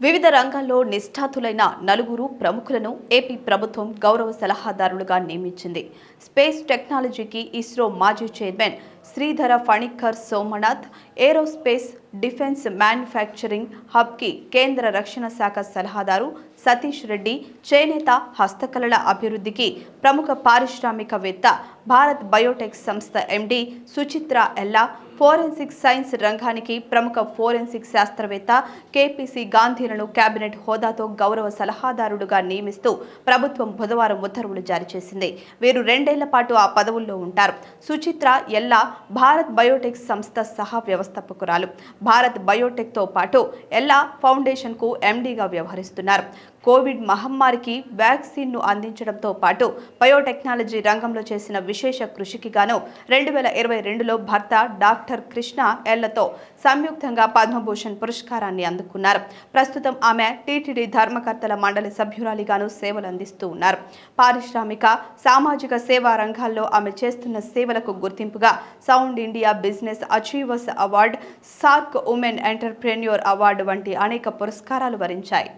వివిధ రంగాల్లో నిష్ఠాతులైన నలుగురు ప్రముఖులను ఏపీ ప్రభుత్వం గౌరవ సలహాదారులుగా నియమించింది. స్పేస్ టెక్నాలజీకి ఇస్రో మాజీ chairman Sridhara Panicker Somanath aerospace defence manufacturing హబ్కి కేంద్ర రక్షణ శాఖ సలహాదారు సతీష్ రెడ్డి చేనేత హస్తకళల అభివృద్ధికి ప్రముఖ పారిశ్రామికవేత్త భారత్ బయోటెక్ సంస్థ ఎండి సుచిత్ర ఎల్లా ఫోరెన్సిక్ సైన్స్ రంగానికి ప్రముఖ ఫోరెన్సిక్ శాస్త్రవేత్త కేపీసీ గాంధీలను కేబినెట్ హోదాతో గౌరవ సలహాదారుడుగా నియమిస్తూ ప్రభుత్వం బుధవారం ఉత్తర్వులు జారీ చేసింది. వీరు రెండేళ్ళ పాటు ఆ పదవుల్లో ఉంటారు. సుచిత్ర ఎల్లా భారత్ బయోటెక్ సంస్థ సహా వ్యవస్థాపకురాలు. భారత్ బయోటెక్తో పాటు ఎల్లా ఫౌండేషన్కు ఎండీగా వ్యవహరిస్తున్నారు. కోవిడ్ మహమ్మారికి వ్యాక్సిన్ను అందించడంతో పాటు బయోటెక్నాలజీ రంగంలో చేసిన విశేష కృషికి గాను రెండు వేల ఇరవై రెండులో భర్త డాక్టర్ కృష్ణ ఎల్లతో సంయుక్తంగా పద్మభూషణ్ పురస్కారాన్ని అందుకున్నారు. ప్రస్తుతం ఆమె టీటీడీ ధర్మకర్తల మండలి సభ్యురాలిగాను సేవలు అందిస్తూ ఉన్నారు. పారిశ్రామిక సామాజిక సేవా రంగాల్లో ఆమె చేస్తున్న సేవలకు గుర్తింపుగా sound India business achievers award SAARC women entrepreneur award వంటి అనేక పురస్కారాలు వరించాయి.